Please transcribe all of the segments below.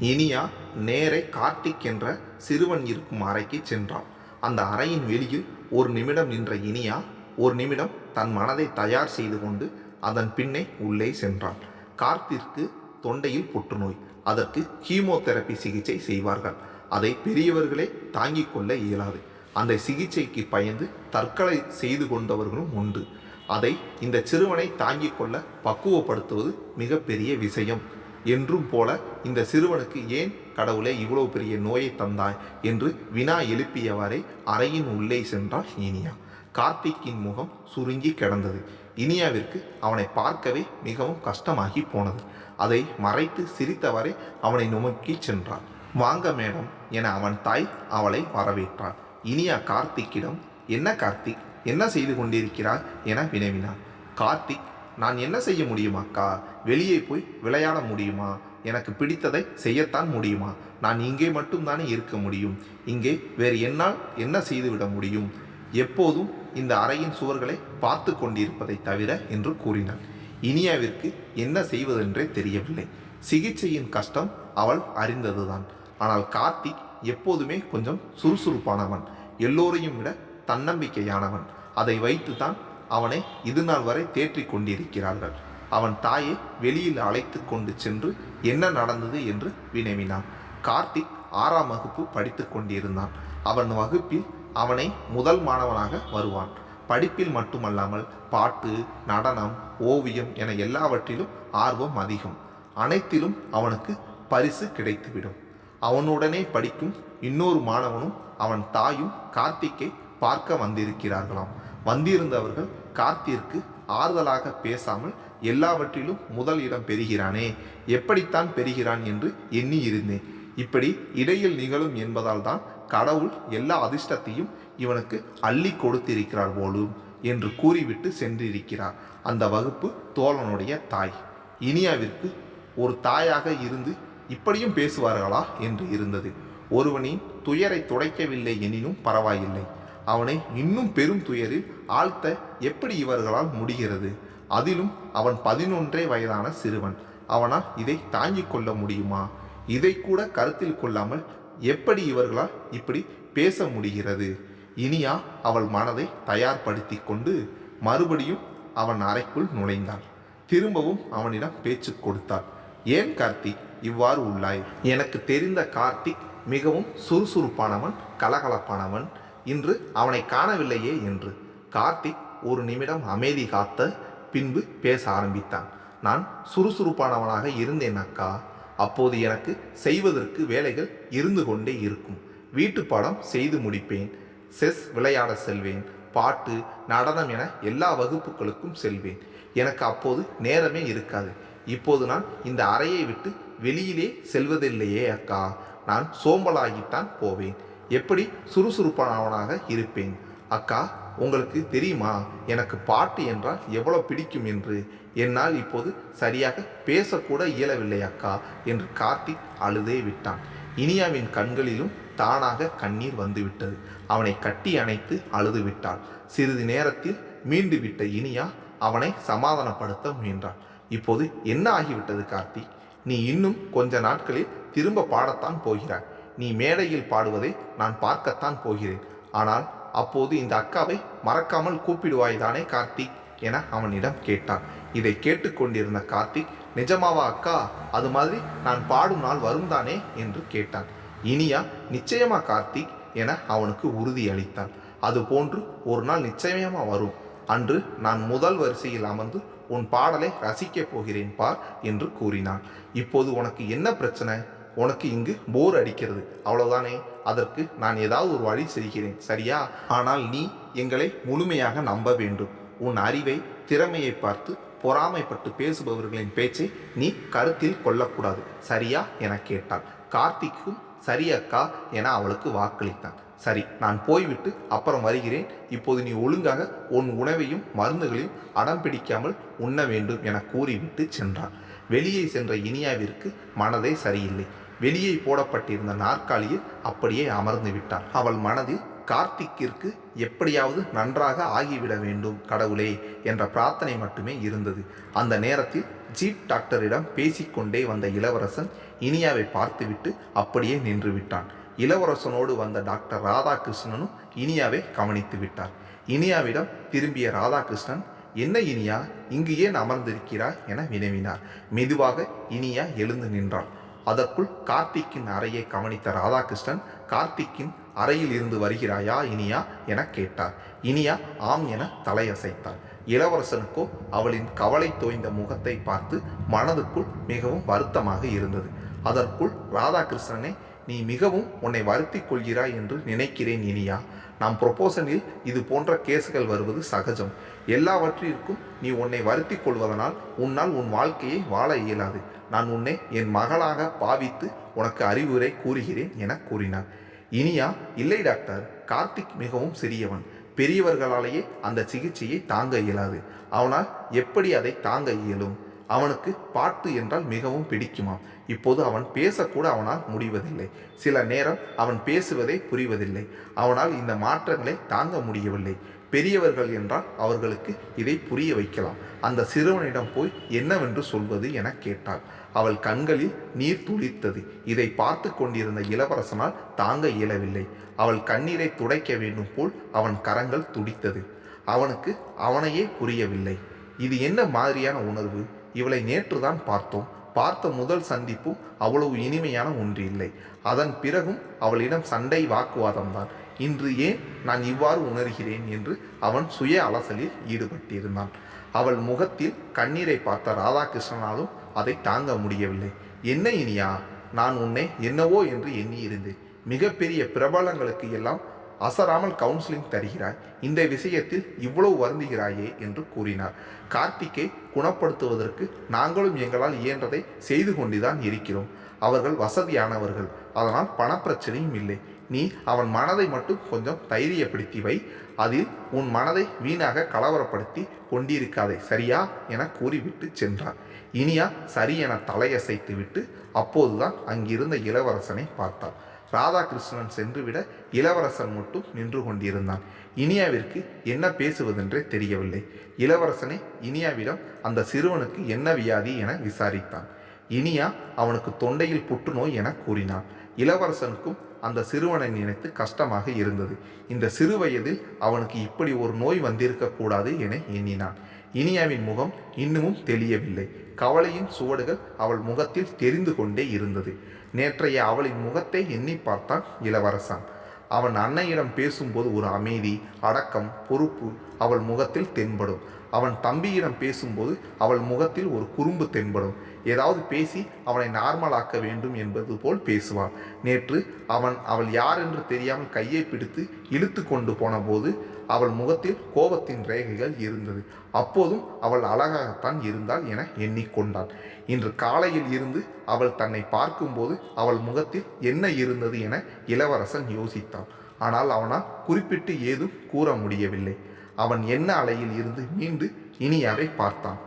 இனியா நேரே கார்த்திக் என்ற சிறுவன் இருக்கும் அறைக்கு சென்றான். அந்த அறையின் வெளியில் ஒரு நிமிடம் நின்ற இனியா ஒரு நிமிடம் தன் மனதை தயார் செய்து கொண்டு அதன் பின்னே உள்ளே சென்றான். கார்த்திற்கு தொண்டையில் புற்றுநோய் அதற்கு கீமோதெரப்பி சிகிச்சை செய்வார்கள். அதை பெரியவர்களே தாங்கிக் கொள்ள இயலாது. அந்த சிகிச்சைக்கு பயந்து தற்கொலை செய்து கொண்டவர்களும் உண்டு. அதை இந்த சிறுவனை தாங்கிக் கொள்ள பக்குவப்படுத்துவது மிகப்பெரிய விஷயம். என்றும் போல இந்த சிறுவனுக்கு ஏன் கடவுளே இவ்வளவு பெரிய நோயை தந்தாய்? என்று வினா எழுப்பியவாறே அறையின் உள்ளே சென்றாள் இனியா. கார்த்திக்கின் முகம் சுருங்கி கிடந்தது. இனியாவிற்கு அவனை பார்க்கவே மிகவும் கஷ்டமாகி போனது. அதை மறைத்து சிரித்தவரை அவனை நுமக்கி சென்றாள். வாங்க மேடம் என அவன் தாய் அவளை வரவேற்றாள். இனியா கார்த்திக்கிடம் என்ன கார்த்திக் என்ன செய்து கொண்டிருக்கிறாய்? என வினவினான் கார்த்திக் நான் என்ன செய்ய முடியும் அக்கா வெளியே போய் விளையாட முடியுமா? எனக்கு பிடித்ததை செய்யத்தான் முடியுமா? நான் இங்கே மட்டும்தானே இருக்க முடியும். இங்கே வேறு என்னால் என்ன செய்துவிட முடியும்? எப்போதும் இந்த அறையின் சுவர்களை பார்த்து கொண்டிருப்பதை தவிர என்று கூறினான் இனியாவிற்கு என்ன செய்வதென்றே தெரியவில்லை. சிகிச்சையின் கஷ்டம் அவள் அறிந்ததுதான். ஆனால் கார்த்திக் எப்போதுமே கொஞ்சம் சுறுசுறுப்பானவன். எல்லோரையும் விட தன்னம்பிக்கையானவன். அதை வைத்துதான் அவனை இது நாள் வரை தேற்றி கொண்டிருக்கிறார்கள். அவன் தாயை வெளியில் அழைத்து கொண்டு சென்று என்ன நடந்தது என்று வினவினான். கார்த்திக் ஆறாம் வகுப்பு படித்து கொண்டிருந்தான். அவன் வகுப்பில் அவனை முதல் மாணவனாக வருவான். படிப்பில் மட்டுமல்லாமல் பாட்டு நடனம் ஓவியம் என எல்லாவற்றிலும் ஆர்வம் அதிகம். அனைத்திலும் அவனுக்கு பரிசு கிடைத்துவிடும். அவனுடனே படிக்கும் இன்னொரு மாணவனும் அவன் தாயும் கார்த்திக்கை பார்க்க வந்திருக்கிறார்களாம். வந்திருந்தவர்கள் கார்த்திற்கு ஆறுதலாக பேசாமல் எல்லாவற்றிலும் முதல் இடம் பெறுகிறானே. எப்படித்தான் பெறுகிறான் என்று எண்ணி இருந்தேன் இப்படி இடையில் நிகழும் என்பதால் தான் கடவுள் எல்லா அதிர்ஷ்டத்தையும் இவனுக்கு அள்ளி கொடுத்திருக்கிறார் போலும் என்று கூறிவிட்டு சென்றிருக்கிறார். அந்த வகுப்பு தோழனுடைய தாய். இனியாவிற்கு ஒரு தாயாக இருந்து இப்படியும் பேசுவார்களா என்று இருந்தது. ஒருவனின் துயரை துடைக்கவில்லை எனினும் பரவாயில்லை. அவனை இன்னும் பெரும் துயரில் ஆழ்த்த எப்படி இவர்களால் முடிகிறது? அதிலும் அவன் பதினொன்றே வயதான சிறுவன். அவனால் இதை தாங்கிக் கொள்ள முடியுமா? இதை கூட கருத்தில் கொள்ளாமல் எப்படி இவர்களால் இப்படி பேச முடிகிறது? இனியா அவள் மனதை தயார்படுத்தி கொண்டு மறுபடியும் அவன் அறைக்குள் நுழைந்தாள். திரும்பவும் அவனிடம் பேச்சு கொடுத்தாள். ஏன் கார்த்திக் இவ்வாறு உள்ளாய்? எனக்கு தெரிந்த கார்த்திக் மிகவும் சுறுசுறுப்பானவன் கலகலப்பானவன். இன்று அவனை காணவில்லையே என்று. கார்த்திக் ஒரு நிமிடம் அமைதி காத்த பின்பு பேச ஆரம்பித்தான். நான் சுறுசுறுப்பானவனாக இருந்தேன் அக்கா. அப்போது எனக்கு செய்வதற்கு வேலைகள் இருந்து கொண்டே இருக்கும். வீட்டு பாடம் செய்து முடிப்பேன். செஸ் விளையாட செல்வேன். பாட்டு நடனம் என எல்லா வகுப்புகளுக்கும் செல்வேன். எனக்கு அப்போது நேரமே இருக்காது. இப்போது நான் இந்த அறையை விட்டு வெளியிலே செல்வதில்லையே அக்கா. நான் சோம்பலாகித்தான் போவேன். எப்படி சுறுசுறுப்பானவனாக இருப்பேன்? அக்கா உங்களுக்கு தெரியுமா? எனக்கு பாட்டு என்றால் எவ்வளோ பிடிக்கும் என்று? என்னால் இப்போது சரியாக பேசக்கூட இயலவில்லை அக்கா என்று கார்த்திக் அழுதே விட்டான். இனியாவின் கண்களிலும் தானாக கண்ணீர் வந்துவிட்டது. அவனை கட்டி அணைத்து அழுது விட்டாள். சிறிது நேரத்தில் மீண்டு விட்ட இனியா அவனை சமாதானப்படுத்த முயன்றாள். இப்போது என்ன ஆகிவிட்டது கார்த்திக் நீ இன்னும் கொஞ்ச நாட்களில் திரும்ப பாடத்தான் போகிறாய். நீ மேடையில் பாடுவதை நான் பார்க்கத்தான் போகிறேன். ஆனால் அப்போது இந்த அக்காவை மறக்காமல் கூப்பிடுவாய் தானே கார்த்திக் என அவனிடம் கேட்டான். இதை கேட்டுக்கொண்டிருந்த கார்த்திக் நிஜமாவா அக்கா அது மாதிரி நான் பாடும் நாள் வரும் தானே என்று கேட்டான். இனியா நிச்சயமா கார்த்திக் என அவனுக்கு உறுதி அளித்தான் அது போன்று ஒரு நாள் நிச்சயமா வரும். அன்று நான் முதல் வரிசையில் அமர்ந்து உன் பாடலை ரசிக்கப் போகிறேன் பார் என்று கூறினான். இப்போது உனக்கு என்ன பிரச்சனை? உனக்கு இங்கு போர் அடிக்கிறது. அவ்வளோதானே அதற்கு நான் ஏதாவது ஒரு வழி செய்கிறேன். சரியா? ஆனால் நீ எங்களை முழுமையாக நம்ப வேண்டும். உன் அறிவை திறமையை பார்த்து பொறாமைப்பட்டு பேசுபவர்களின் பேச்சை நீ கருத்தில் கொள்ளக்கூடாது. சரியா? என கேட்டாள் கார்த்திக்கும் சரியக்கா என அவளுக்கு வாக்களித்தான். சரி நான் போய்விட்டு அப்புறம் வருகிறேன். இப்போது நீ ஒழுங்காக உன் உணவையும் மருந்துகளையும் அடம் பிடிக்காமல் உண்ண வேண்டும் என கூறிவிட்டு சென்றான். வெளியே சென்ற இனியாவிற்கு மனதே சரியில்லை. வெளியே போடப்பட்டிருந்த நாற்காலியில் அப்படியே அமர்ந்து விட்டாள் அவள் மனதில் கார்த்திக்கிற்கு எப்படியாவது நன்றாக ஆகிவிட வேண்டும் கடவுளே என்ற பிரார்த்தனை மட்டுமே இருந்தது. அந்த நேரத்தில் ஜீப் டாக்டரிடம் பேசிக்கொண்டே வந்த இளவரசன் இனியாவை பார்த்துவிட்டு அப்படியே நின்று விட்டான். இளவரசனோடு வந்த டாக்டர் ராதாகிருஷ்ணனும் இனியாவை கவனித்து விட்டார். இனியாவிடம் திரும்பிய ராதாகிருஷ்ணன் என்ன இனியா இங்கு ஏன் அமர்ந்திருக்கிறாய்? என வினவினார். மெதுவாக இனியா எழுந்து நின்றாள் அதற்குள் கார்த்திக்கின் அறையை கவனித்த ராதாகிருஷ்ணன் கார்த்திக்கின் அறையில் இருந்து வருகிறாயா இனியா? என கேட்டார். இனியா ஆம் என தலையசைத்தார் இளவரசனுக்கோ அவளின் கவலை தோய்ந்த முகத்தை பார்த்து மனதுக்குள் மிகவும் வருத்தமாக இருந்தது. அதற்குள் ராதாகிருஷ்ணனே நீ மிகவும் உன்னை வருத்திக் கொள்கிறாய் என்று நினைக்கிறேன் இனியா. நாம் ப்ரொப்போசனில் இது போன்ற கேஸுகள் வருவது சகஜம். எல்லாவற்றிற்கும் நீ உன்னை வருத்தி கொள்வதனால் உன்னால் உன் வாழ்க்கையை வாழ இயலாது. நான் உன்னை என் மகளாக பாவித்து உனக்கு அறிவுரை கூறுகிறேன் என கூறினார். இனியா இல்லை டாக்டர் கார்த்திக் மிகவும் சிறியவன். பெரியவர்களாலேயே அந்த சிகிச்சையை தாங்க இயலாது. அவனால் எப்படி அதை தாங்க இயலும்? அவனுக்கு பாட்டு என்றால் மிகவும் பிடிக்குமாம். இப்போது அவன் பேசக்கூட அவனால் முடிவதில்லை. சில நேரம் அவன் பேசுவதே புரிவதில்லை. அவனால் இந்த மாற்றங்களை தாங்க முடியவில்லை. பெரியவர்கள் என்றால் அவர்களுக்கு இதை புரிய வைக்கலாம். அந்த சிறுவனிடம் போய் என்னவென்று சொல்வது என கேட்டாள். அவள் கண்களில் நீர் துளித்தது. இதை பார்த்து கொண்டிருந்த இளவரசனால் தாங்க இயலவில்லை. அவள் கண்ணீரை துடைக்க வேண்டும் போல் அவன் கரங்கள் துடித்தது. அவனுக்கு அவனையே புரியவில்லை. இது என்ன மாதிரியான உணர்வு? இவளை நேற்றுதான் பார்த்தோம். பார்த்த முதல் சந்திப்பும் அவ்வளவு இனிமையான ஒன்று இல்லை. அதன் பிறகும் அவளிடம் சண்டை வாக்குவாதம்தான் இன்று ஏன் நான் இவ்வாறு உணர்கிறேன் என்று அவன் சுய அலசலில் ஈடுபட்டிருந்தான். அவள் முகத்தில் கண்ணீரை பார்த்த ராதாகிருஷ்ணனாலும் அதை தாங்க முடியவில்லை. என்ன இனியா? நான் உன்னை என்னவோ என்று எண்ணியிருந்தேன். மிகப்பெரிய பிரபலங்களுக்கு எல்லாம் அசராமல் கவுன்சிலிங் தருகிறாய். இந்த விஷயத்தில் இவ்வளவு வருந்துகிறாயே என்று கூறினார். கார்த்திக்கை குணப்படுத்துவதற்கு நாங்களும் எங்களால் இயன்றதை செய்து கொண்டுதான் இருக்கிறோம். அவர்கள் வசதியானவர்கள். அதனால் பணப்பிரச்சனையும் இல்லை. நீ அவன் மனதை மட்டும் கொஞ்சம் தைரியப்படுத்தி வை. அதில் உன் மனதை வீணாக கலவரப்படுத்தி கொண்டிருக்காதே சரியா? என கூறிவிட்டு சென்றார் இனியா சரி என தலையசைத்து விட்டு அப்போதுதான் அங்கிருந்த இளவரசனை பார்த்தார் ராதாகிருஷ்ணன் சென்றுவிட இளவரசன் மட்டும் நின்று கொண்டிருந்தான். இனியாவிற்கு என்ன பேசுவதென்றே தெரியவில்லை. இளவரசனை இனியாவிடம் அந்த சிறுவனுக்கு என்ன வியாதி என விசாரித்தான். இனியா அவனுக்கு தொண்டையில் புற்றுநோய் என கூறினான். இளவரசனுக்கும் அந்த சிறுவனை நினைத்து கஷ்டமாக இருந்தது. இந்த சிறு வயதில் அவனுக்கு இப்படி ஒரு நோய் வந்திருக்கக்கூடாது என எண்ணினான். இனியாவின் முகம் இன்னமும் தெளியவில்லை. கவலையின் சுவடுகள் அவள் முகத்தில் தெரிந்து கொண்டே இருந்தது. நேற்றைய அவளின் முகத்தை எண்ணி பார்த்தான் இளவரசன். அவன் அன்னையிடம் பேசும்போது ஒரு அமைதி அடக்கம் பொறுப்பு அவள் முகத்தில் தென்படும். அவன் தம்பியிடம் பேசும்போது அவள் முகத்தில் ஒரு குறும்பு தென்படும். ஏதாவது பேசி அவனை நார்மலாக்க வேண்டும் என்பது போல் பேசுவான். நேற்று அவன் அவள் யார் என்று தெரியாமல் கையை பிடித்து இழுத்து கொண்டு போன போது அவள் முகத்தில் கோபத்தின் ரேகைகள் இருந்தது. அப்போதும் அவள் அழகாகத்தான் இருந்தாள் என எண்ணிக்கொண்டான் இன்று காலையில் இருந்து அவள் தன்னை பார்க்கும்போது அவள் முகத்தில் என்ன இருந்தது என இளவரசன் யோசித்தான். ஆனால் அவனால் குறிப்பிட்டு ஏதும் கூற முடியவில்லை. அவன் என்ன அலையில் இருந்து மீண்டு இனியாவை பார்த்தான்.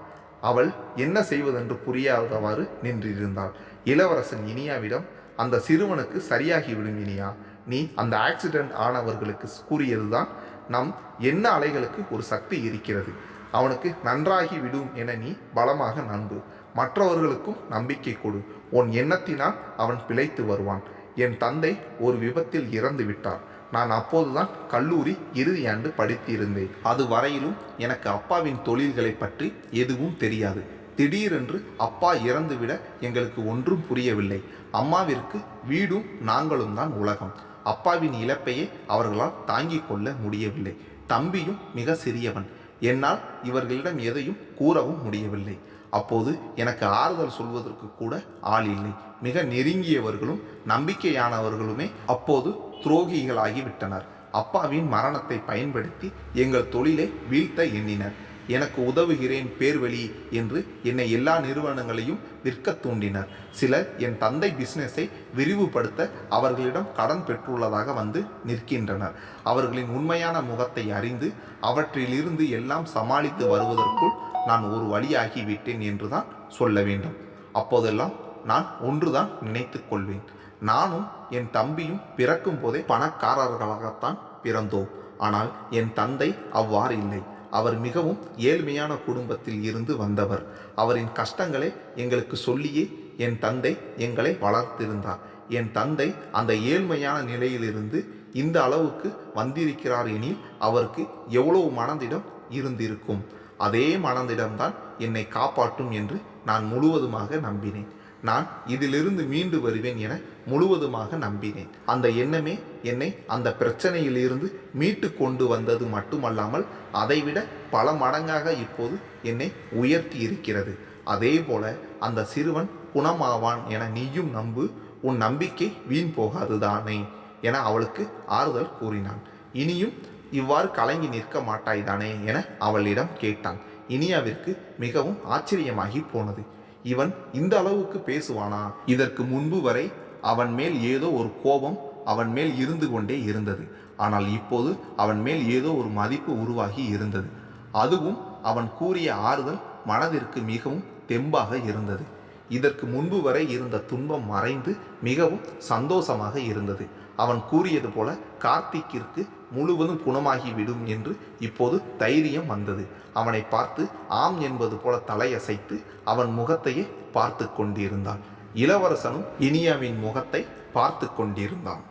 அவள் என்ன செய்வதென்று புரியாதவாறு நின்றிருந்தாள். இளவரசன் இனியாவிடம் அந்த சிறுவனுக்கு சரியாகிவிடும் இனியா. நீ அந்த ஆக்சிடென்ட் ஆனவர்களுக்கு கூறியதுதான் நம் என்ன அலைகளுக்கு ஒரு சக்தி இருக்கிறது. அவனுக்கு நன்றாகி விடும் என நீ பலமாக நம்பு. மற்றவர்களுக்கும் நம்பிக்கை கொடு. உன் எண்ணத்தினால் அவன் பிழைத்து வருவான். என் தந்தை ஒரு விபத்தில் இறந்து விட்டார். நான் அப்போதுதான் கல்லூரி இறுதி ஆண்டு படித்திருந்தேன். அது வரையிலும் எனக்கு அப்பாவின் தொழில்களை பற்றி எதுவும் தெரியாது. திடீரென்று அப்பா இறந்துவிட எங்களுக்கு ஒன்றும் புரியவில்லை. அம்மாவிற்கு வீடும் நாங்களும் தான் உலகம். அப்பாவின் இழப்பையே அவர்களால் தாங்கிக் கொள்ள முடியவில்லை. தம்பியும் மிக சிறியவன். என்னால் இவர்களிடம் எதையும் கூறவும் முடியவில்லை. அப்போது எனக்கு ஆறுதல் சொல்வதற்கு கூட ஆள் இல்லை. மிக நெருங்கியவர்களும் நம்பிக்கையானவர்களுமே அப்போது துரோகிகளாகிவிட்டனர். அப்பாவின் மரணத்தை பயன்படுத்தி எங்கள் தொழிலை வீழ்த்த எண்ணினர். எனக்கு உதவுகிறேன் பேர்வழி என்று என்னை எல்லா நிறுவனங்களையும் விற்க தூண்டினர். சிலர் என் தந்தை பிஸ்னஸை விரிவுபடுத்த அவர்களிடம் கடன் பெற்றுள்ளதாக வந்து நிற்கின்றனர். அவர்களின் உண்மையான முகத்தை அறிந்து அவற்றிலிருந்து எல்லாம் சமாளித்து வருவதற்குள் நான் ஒரு வழியாகிவிட்டேன் என்றுதான் சொல்ல வேண்டும். அப்போதெல்லாம் நான் ஒன்றுதான் நினைத்து கொள்வேன். நானும் என் தம்பியும் பிறக்கும் போதே பணக்காரர்களாகத்தான் பிறந்தோம். ஆனால் என் தந்தை அவ்வாறு இல்லை. அவர் மிகவும் ஏழ்மையான குடும்பத்தில் இருந்து வந்தவர். அவரின் கஷ்டங்களை எங்களுக்கு சொல்லியே என் தந்தை எங்களை வளர்த்திருந்தார். என் தந்தை அந்த ஏழ்மையான நிலையிலிருந்து இந்த அளவுக்கு வந்திருக்கிறார் எனில் அவருக்கு எவ்வளவு மனதிடம் இருந்திருக்கும். அதே மனதிடம்தான் என்னை காப்பாற்றும் என்று நான் முழுவதுமாக நம்பினேன். நான் இதிலிருந்து மீண்டு வருவேன் என முழுவதுமாக நம்பினேன். அந்த எண்ணமே என்னை அந்த பிரச்சனையிலிருந்து மீட்டு கொண்டு வந்தது மட்டுமல்லாமல் அதைவிட பல மடங்காக இப்போது என்னை உயர்த்தி இருக்கிறது. அதே போல அந்த சிறுவன் குணமாவான் என நீயும் நம்பு உன் நம்பிக்கை வீண் போகாதுதானே என அவளுக்கு ஆறுதல் கூறினான். இனியும் இவ்வாறு கலங்கி நிற்க மாட்டாய்தானே என அவளிடம் கேட்டான். இனியாவிற்கு மிகவும் ஆச்சரியமாகி போனது. இவன் இந்த அளவுக்கு பேசுவானா? இதற்கு முன்பு வரை அவன் மேல் ஏதோ ஒரு கோபம் அவன் மேல் இருந்து கொண்டே இருந்தது. ஆனால் இப்போது அவன் மேல் ஏதோ ஒரு மதிப்பு உருவாகி இருந்தது. அதுவும் அவன் கூறிய ஆறுதல் மனதிற்கு மிகவும் தெம்பாக இருந்தது. இதற்கு முன்பு வரை இருந்த துன்பம் மறைந்து மிகவும் சந்தோஷமாக இருந்தது. அவன் கூறியது போல கார்த்திக்கிற்கு முழுவதும் குணமாகிவிடும் என்று இப்போது தைரியம் வந்தது. அவனை பார்த்து ஆம் என்பது போல தலையசைத்து அவன் முகத்தையே பார்த்து கொண்டிருந்தான். இளவரசனும் இனியாவின் முகத்தை பார்த்து கொண்டிருந்தான்.